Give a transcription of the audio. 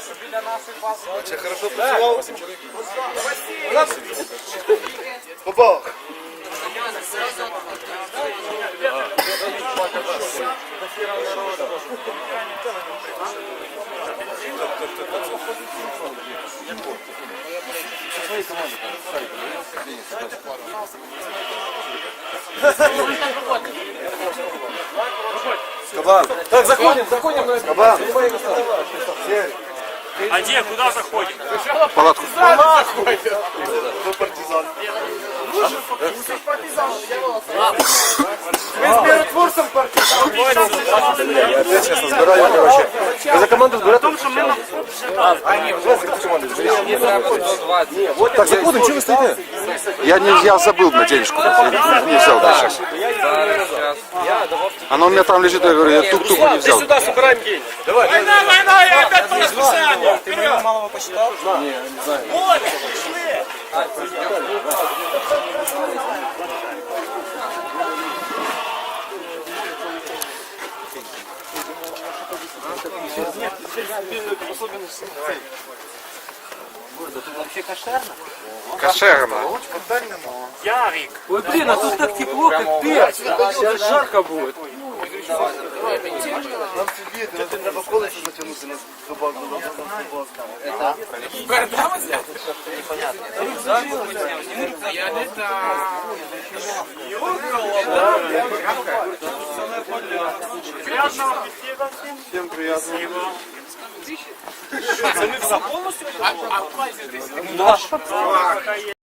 що біля нашої бази. Це хорошо працював. Попав. Кабан. Так, заходим, заходим на Кабан. А где? Куда заходим? Палатку. Кто партизан? Ви з миротворцем партизан. Я чесно збираю, коротше. Ви за команду зберете? Так, заходим, чего вы стоите? Я, не, я забыл на денежку. Не взял, да, сейчас. Оно у меня там лежит, я говорю, я тук-тук не взял. Сюда собираем деньги. Давай. Война, война, я опять по расписанию! Вперед! Кошерно. Ярик! Ой, блин, а тут так тепло, капец. Сейчас жарко будет. Нам треба колесо затягнути на добавку. Приятного аппетита всем! Всем приятно. Це ми все повністю? А, а,